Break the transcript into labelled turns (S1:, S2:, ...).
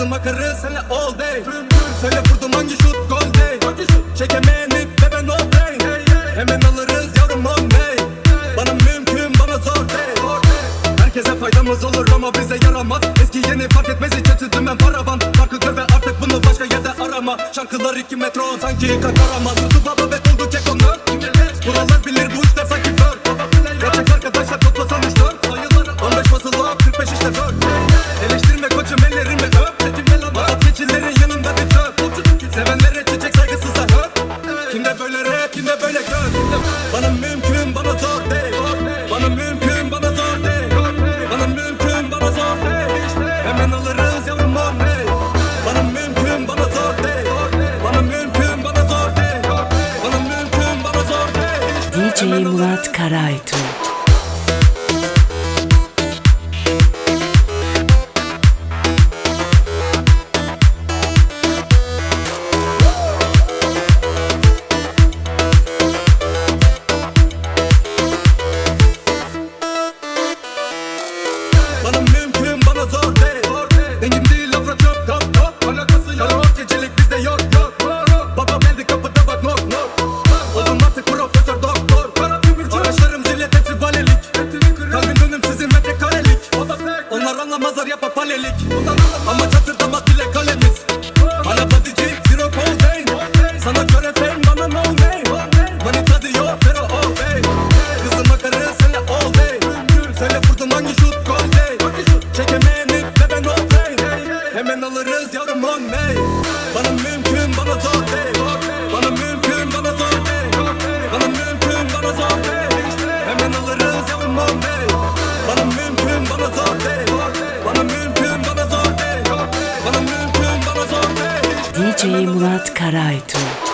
S1: Kızıma karı senle all day. Söyle vurdum hangi şut gol day. Çekemeyeni ve ben all day. Hemen alırız yavrum on day. Bana mümkün bana zor day. Herkese faydamız olur ama bize yaramaz. Eski yeni fark etmez içerisi dümen paravan. Farkı ve artık bunu başka yerde arama. Şarkılar iki metro sanki kakaramaz Tutu baba ve buldu Ellerimi öp Vazgeçillerin yanında bir çöp Sevenlere çiçek saygısızlar höp Kimde böyle rap kimde böyle gör Bana mümkün bana zor değil. Bana mümkün bana zor değil. Bana mümkün bana zor değil. Hemen alırız yavrum day Bana mümkün bana zor değil. Bana mümkün bana zor değil. Bana mümkün bana zor değil.
S2: DJ Murat
S1: alırız. Ama
S2: DJ Murat Karaytun.